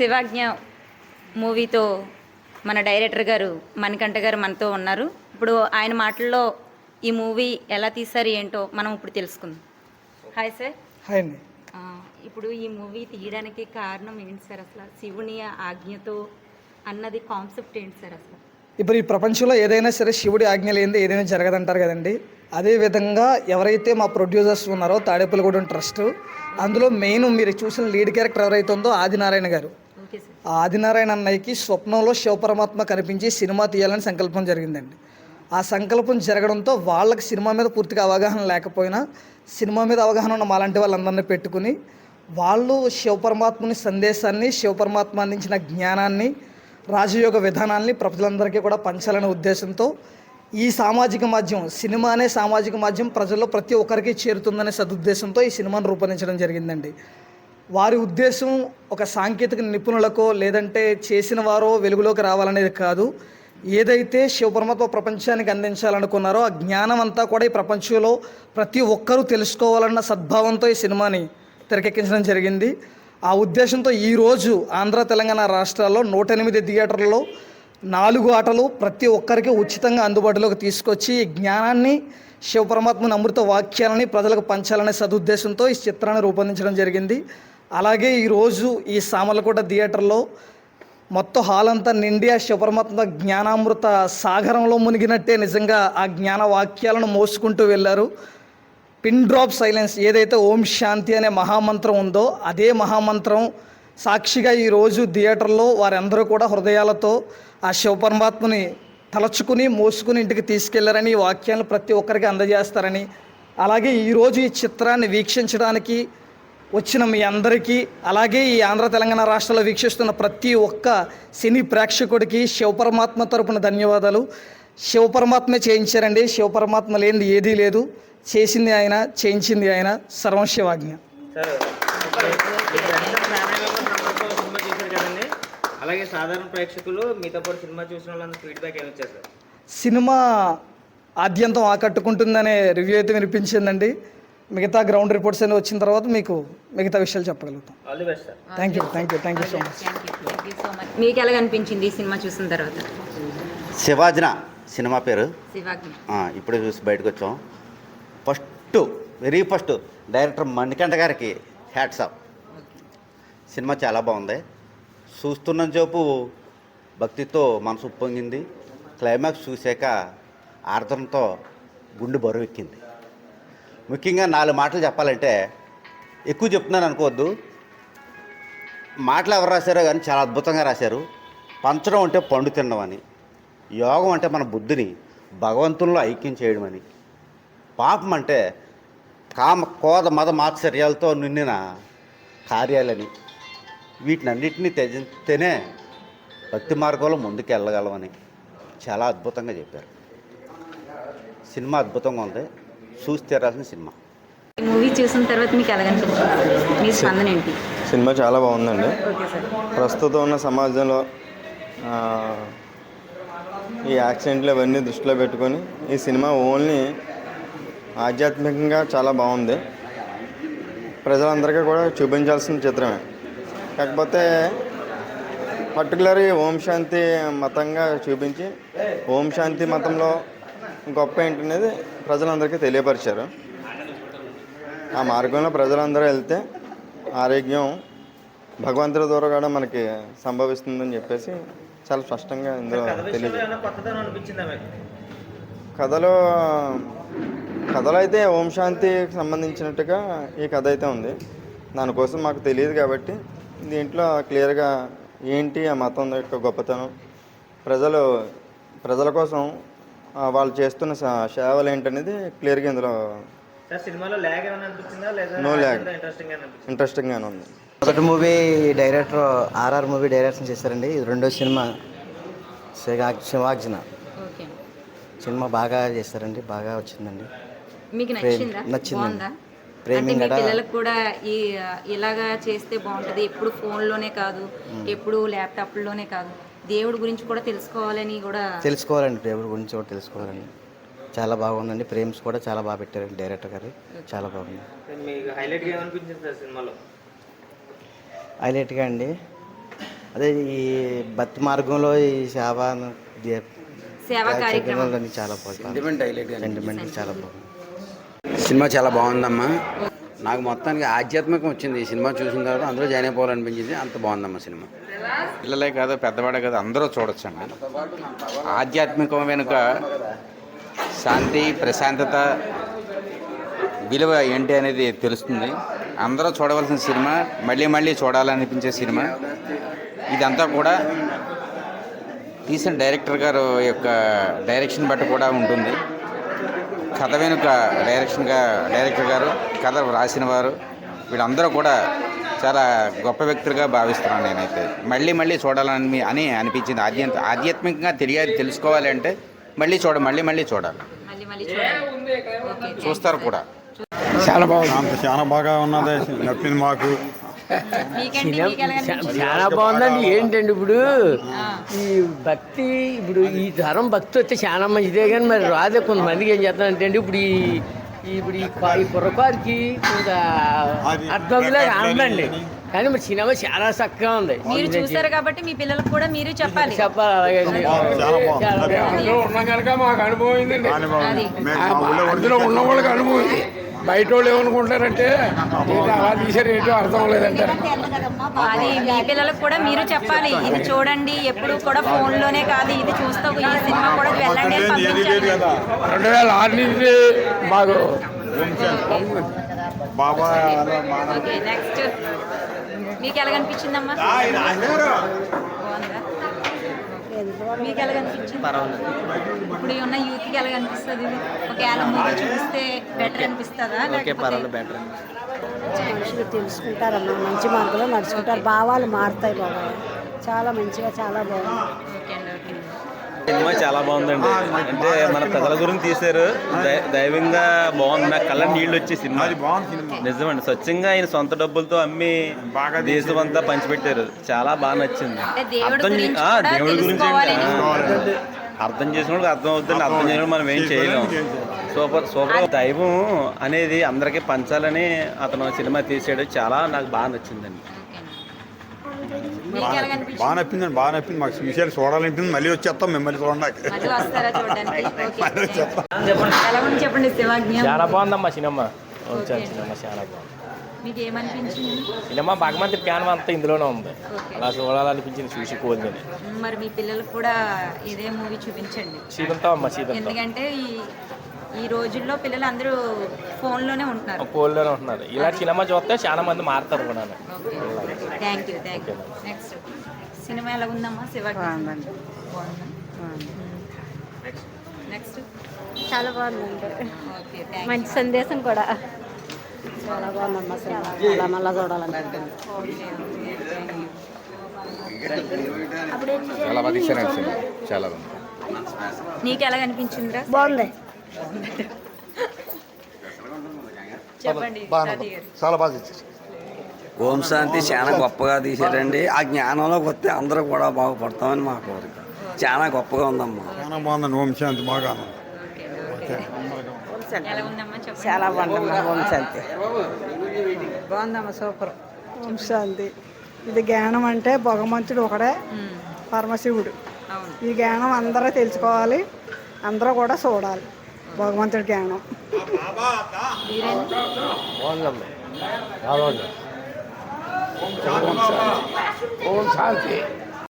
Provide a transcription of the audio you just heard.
శివాజ్ఞ మూవీతో మన డైరెక్టర్ గారు మణికంఠ గారు మనతో ఉన్నారు. ఇప్పుడు ఆయన మాటల్లో ఈ మూవీ ఎలా తీశారు ఏంటో మనం ఇప్పుడు తెలుసుకుందాం. Hi sir. హాయ్ అండి. ఇప్పుడు ఈ మూవీ తీయడానికి కారణం ఏంటి సార్ అసలు? శివుని ఆజ్ఞతో అన్నది కాన్సెప్ట్ ఏంటి సార్ అసలు? ఇప్పుడు ఈ ప్రపంచంలో ఏదైనా సరే శివుడి ఆజ్ఞ లేనిదే ఏదైనా జరగదంటారు కదండి. అదే విధంగా ఎవరైతే మా ప్రొడ్యూసర్స్ ఉన్నారో తాడేపల్లిగూడెం ట్రస్ట్ అందులో మెయిన్ మీరు చూసిన లీడ్ క్యారెక్టర్ ఎవరైతే ఉందో ఆదినారాయణ గారు. ఆదినారాయణ అన్నయ్యకి స్వప్నంలో శివపరమాత్మ కనిపించి సినిమా తీయాలని సంకల్పం జరిగిందండి. ఆ సంకల్పం జరగడంతో వాళ్ళకి సినిమా మీద పూర్తిగా అవగాహన లేకపోయినా సినిమా మీద అవగాహన ఉన్న మాలాంటి వాళ్ళందరినీ పెట్టుకుని వాళ్ళు శివపరమాత్మని సందేశాన్ని శివపరమాత్మ అందించిన జ్ఞానాన్ని రాజయోగ విధానాన్ని ప్రజలందరికీ కూడా పంచాలనే ఉద్దేశంతో ఈ సామాజిక మాధ్యమం సినిమా అనే సామాజిక మాధ్యమం ప్రజల్లో ప్రతి ఒక్కరికి చేరుతుందనే సదుద్దేశంతో ఈ సినిమాను రూపొందించడం జరిగిందండి. వారి ఉద్దేశం ఒక సాంకేతిక నిపుణులకో లేదంటే చేసిన వారో వెలుగులోకి రావాలనేది కాదు. ఏదైతే శివపరమాత్మ ప్రపంచానికి అందించాలనుకున్నారో ఆ జ్ఞానం అంతా కూడా ఈ ప్రపంచంలో ప్రతి ఒక్కరూ తెలుసుకోవాలన్న సద్భావంతో ఈ సినిమాని తెరకెక్కించడం జరిగింది. ఆ ఉద్దేశంతో ఈరోజు ఆంధ్ర తెలంగాణ రాష్ట్రాల్లో నూట ఎనిమిది థియేటర్లలో నాలుగు ఆటలు ప్రతి ఒక్కరికి ఉచితంగా అందుబాటులోకి తీసుకొచ్చి ఈ జ్ఞానాన్ని శివపరమాత్మని అమృత వాక్యాలని ప్రజలకు పంచాలనే సదుద్దేశంతో ఈ చిత్రాన్ని రూపొందించడం జరిగింది. అలాగే ఈరోజు ఈ సామలకోట థియేటర్లో మొత్తం హాల్ అంతా నిండియా శుభ్రమత్మ శివపరమాత్మ జ్ఞానామృత సాగరంలో మునిగినట్టే నిజంగా ఆ జ్ఞాన వాక్యాలను మోసుకుంటూ వెళ్ళారు. పిన్ డ్రాప్ సైలెన్స్ ఏదైతే ఓం శాంతి అనే మహామంత్రం ఉందో అదే మహామంత్రం సాక్షిగా ఈరోజు థియేటర్లో వారందరూ కూడా హృదయాలతో ఆ శివపరమాత్మని తలచుకుని మోసుకుని ఇంటికి తీసుకెళ్ళారని ఈ వాక్యాలను ప్రతి ఒక్కరికి అందజేస్తారని. అలాగే ఈరోజు ఈ చిత్రాన్ని వీక్షించడానికి వచ్చిన మీ అందరికీ అలాగే ఈ ఆంధ్ర తెలంగాణ రాష్ట్రాల్లో వీక్షిస్తున్న ప్రతి ఒక్క సినీ ప్రేక్షకుడికి శివపరమాత్మ తరపున ధన్యవాదాలు. శివపరమాత్మే చేయించారండి. శివపరమాత్మ లేనిది ఏదీ లేదు. చేసింది ఆయన చేయించింది ఆయన. సర్వం శివాజ్ఞ. సార్ మీ ఫ్రెండ్స్ ఫ్యామిలీ మెంబర్స్ అందరితో సినిమా చూశారు కదండి. అలాగే సాధారణ ప్రేక్షకులు మీతో పాటు సినిమా చూసిన వాళ్ళందరూ ఫీడ్బ్యాక్ ఏమి సార్? సినిమా ఆద్యంతం ఆకట్టుకుంటుందనే రివ్యూ అయితే వినిపించిందండి. మిగతా గ్రౌండ్ రిపోర్ట్స్ అన్ని వచ్చిన తర్వాత మీకు మిగతా విషయాలు చెప్పగలుగుతాం. All the best sir. Thank you thank you thank you so much మీకు ఎలా అనిపించింది ఈ సినిమా చూసిన తర్వాత? శివాజన సినిమా పేరు. శివాజ్ఞ ఆ, ఇప్పుడే చూసి బయటకు వచ్చాం. First very first director Manikantha గారికి హ్యాట్స్ ఆఫ్. సినిమా చాలా బాగుంది. చూస్తున్న చూపు భక్తితో మనసు ఉప్పొంగింది. క్లైమాక్స్ చూశాక ఆర్ద్రంతో గుండె బరువు ఎక్కింది ముఖ్యంగా నాలుగు మాటలు చెప్పాలంటే ఎక్కువ చెప్తున్నాను అనుకోవద్దు. మాటలు ఎవరు రాశారో కానీ చాలా అద్భుతంగా రాశారు. పంచడం అంటే పండు తినడం అని. యోగం అంటే మన బుద్ధిని భగవంతుల్లో ఐక్యం చేయడం అని. పాపం అంటే కామ కోద మద మాత్సర్యాలతో నిండిన కార్యాలని. వీటినన్నిటినీ త్యజిస్తేనే భక్తి మార్గంలో ముందుకు వెళ్ళగలమని. చాలా అద్భుతంగా చెప్పారు. సినిమా అద్భుతంగా ఉంది. చూసి తీరాల్సిన సినిమా. ఈ మూవీ చూసిన తర్వాత మీకు ఎలా అనిపించింది మీ స్పందన ఏంటి? సినిమా చాలా బాగుందండి. Okay sir. ప్రస్తుతం ఉన్న సమాజంలో ఆ, ఈ యాక్సిడెంట్లు అవన్నీ దృష్టిలో పెట్టుకొని ఈ సినిమా ఓన్లీ ఆధ్యాత్మికంగా చాలా బాగుంది. ప్రజలందరికీ కూడా చూపించాల్సిన చిత్రమే. కాకపోతే పర్టికులర్ ఓం శాంతి మతంగా చూపించి ఓం శాంతి మతంలో గొప్ప ఏంటనేది ప్రజలందరికీ తెలియపరిచారు. ఆ మార్గంలో ప్రజలందరూ వెళ్తే ఆరోగ్యం భగవంతుడి ద్వారా కూడా మనకి సంభవిస్తుందని చెప్పేసి చాలా స్పష్టంగా ఇందులో తెలియదు కథలో కథలో అయితే ఓం శాంతికి సంబంధించినట్టుగా ఈ కథ అయితే ఉంది. దానికోసం మాకు తెలియదు కాబట్టి దీంట్లో క్లియర్గా ఏంటి ఆ మతం యొక్క గొప్పతనం ప్రజలు ప్రజల కోసం వాళ్ళు చేస్తున్న సేవలు ఏంటనేది క్లియర్గా ఇందులో సార్ సినిమాలో ల్యాగ్ ఇంట్రెస్టింగ్గానే ఉంది. మొదటి movie director RR movie direction చేశారండి. ఇది రెండో cinema Shiva Shivarjuna. Okay. Cinema బాగా చేశారండి బాగా వచ్చిందండి. మీకు నచ్చిందండి. పిల్లలకు కూడా ఈ ఇలాగా చేస్తే బాగుంటుంది. ఎప్పుడు ఫోన్లోనే కాదు ఎప్పుడు ల్యాప్టాప్లోనే కాదు. దేవుడి గురించి కూడా తెలుసుకోవాలని కూడా తెలుసుకోవాలండి దేవుడి గురించి కూడా తెలుసుకోవాలండి. చాలా బాగుందండి ప్రేమ్స్ కూడా చాలా బాగా పెట్టారండి డైరెక్టర్ గారు. చాలా బాగుంది. మీకు హైలైట్గా ఏమనిపించింది సార్ సినిమాలో? హైలైట్గా అండి. అదే ఈ భక్తి మార్గంలో ఈ సేవ సేవా కార్యక్రమం. కార్యక్రమాలు చాలా బాగుంది. సెంటిమెంట్ చాలా బాగుంది. సినిమా చాలా బాగుందమ్మా. నాకు మొత్తానికి ఆధ్యాత్మికం వచ్చింది. ఈ సినిమా చూసిన తర్వాత అందులో జాయిన్ అయిపోవాలనిపించింది. అంత బాగుందమ్మా సినిమా. పిల్లలే కాదు పెద్దవాడే కాదు అందరూ చూడొచ్చండి. ఆధ్యాత్మికం వెనుక శాంతి ప్రశాంతత విలువ ఏంటి అనేది తెలుస్తుంది. అందరూ చూడవలసిన సినిమా మళ్ళీ మళ్ళీ చూడాలనిపించే సినిమా. ఇదంతా కూడా తీసిన డైరెక్టర్ గారు యొక్క డైరెక్షన్ బట్టి కూడా ఉంటుంది. కథ వెనుక డైరెక్షన్గా డైరెక్టర్ గారు కథ రాసిన వారు వీళ్ళందరూ కూడా చాలా గొప్ప వ్యక్తులుగా భావిస్తున్నాను నేనైతే. మళ్ళీ మళ్ళీ చూడాలని అని అనిపించింది. ఆధ్యాత్మ ఆధ్యాత్మికంగా తెలియాలి తెలుసుకోవాలి అంటే మళ్ళీ చూడ మళ్ళీ మళ్ళీ చూడాలి. మళ్ళీ మళ్ళీ చూడండి ఓకే చూస్తారు కూడా. చాలా బాగుంది. చాలా బాగా ఉన్నది. నప్పింది మాకు చాలా బాగుందండి. ఏంటండి ఇప్పుడు? ఈ భక్తి ఇప్పుడు ఈ తరం భక్తి వస్తే చాలా మంచిదే కానీ మరి రాదే కొంతమందికి ఏం చేస్తానంటే అండి ఇప్పుడు ఈ ఇప్పుడు ఈ కా- ఈ కుర్రకారికి ఇంకా అర్థంలో రాదండి కానీ మరి సినిమా చాలా చక్కగా ఉంది. మీరు చూసారు కాబట్టి మీ పిల్లలకు కూడా మీరు చెప్పాలి. చెప్పాలి అలాగే. ఉన్నాం కనుక మాకు అనుభవం అయిందండి అందులో ఉన్న వాళ్ళకి అనుభవం. బయట వాళ్ళు ఏమనుకుంటారంటే అలా తీసారు ఏంటో అర్థం లేదంటారు అది మీ పిల్లలకు కూడా మీరు చెప్పాలి. ఇది చూడండి ఎప్పుడు కూడా ఫోన్లోనే కాదు. ఇది చూస్తూ ఈ సినిమా కూడా వెళ్ళండి రెండు వేల ఆరు నుంచి మాకు బాబా నెక్స్ట్ మీకు ఎలాగనిపించిందమ్మా? మీకు ఎలాగనిపించింది ఇప్పుడు ఉన్న యూత్కి ఎలాగనిపిస్తుంది ఇది ఒకవేళ మూవీ చూస్తే బెటర్ అనిపిస్తుందా? మనుషులు తెలుసుకుంటారమ్మా. మంచి మార్గంలో నడుచుకుంటారు. భావాలు మారుతాయి బాబాయ్ చాలా మంచిగా చాలా బాగుంది. సినిమా చాలా బాగుందండి. అంటే మన ప్రజల గురించి తీశారు. దై- దైవంగా బాగుంది. నాకు కళ్ళ నీళ్ళు వచ్చే సినిమా. నిజమండి. స్వచ్ఛంగా ఆయన సొంత డబ్బులతో అమ్మి దేశం అంతా పంచిపెట్టారు. చాలా బాగా నచ్చింది. అంటే దేవుడి అర్థం దేవుడి గురించి? అర్థం చేసిన వాళ్ళకి అర్థం అవుతుంది అర్థం చేసిన వాళ్ళు మనం ఏం చేయలేం. Super super. దైవం అనేది అందరికీ పంచాలని అతను సినిమా తీసాడు. చాలా నాకు బాగా నచ్చిందండి. బాగా నప్పిందండి బాగా నప్పింది మాకు విషయాలు చూడాలనిపింది మళ్ళీ వచ్చేస్తాం మిమ్మల్ని చూడడానికి మళ్ళీ వస్తారా చూడడానికి? ఓకే. ఎలా ఉంది చెప్పండి చాలా బాగుందమ్మా సినిమా. ఓకే. సినిమా చాలా బాగుంది. మీకు ఏమనిపించింది సినిమా భగవంతుడి జ్ఞానం అంతా ఇందులోనే ఉంది. అలా చూడాలనిపించింది చూసి కోల్దని మరి మీ పిల్లలకు కూడా ఇదే మూవీ చూపించండి. అమ్మ ఎందుకంటే ఈ ఈ రోజుల్లో పిల్లలు అందరూ ఫోన్లోనే ఉంటున్నారు. కోల్లోనే ఉంటున్నారు. ఇలా సినిమా చూస్తే చాలా మంది మారుతారు కూడా thank you thank you next cinema ఎలా ఉందమ్మా బాగుందా? నెక్స్ట్ చాలా బాగుందండి. మంచి సందేశం కూడా. చాలా బాగుందమ్మా సినిమా. చాలా మళ్ళా చూడాలనుకుంటున్నాను. చాలా బాగా తీశారండి సినిమా. చాలా బాగుంది. నీకు ఎలా అనిపించిందిరా బాగుంది. చెప్పండి. చాలా బాగా ఓం శాంతి చాలా గొప్పగా తీశారండి. ఆ జ్ఞానంలోకి వస్తే అందరూ కూడా బాగుపడతామని మా కోరిక. చాలా గొప్పగా ఉందమ్మా. చాలా బాగుందండి. ఓం శాంతి బాగా చాలా బాగుందమ్మా ఓం శాంతి. బాగుందమ్మా సూపర్. ఓం శాంతి. ఇది జ్ఞానం అంటే భగవంతుడు ఒకడే. పరమశివుడు. ఈ జ్ఞానం అందరూ తెలుసుకోవాలి అందరూ కూడా చూడాలి. భగవంతుడి జ్ఞానం. బాగుందమ్మా బాగుంది ఓం శాంతి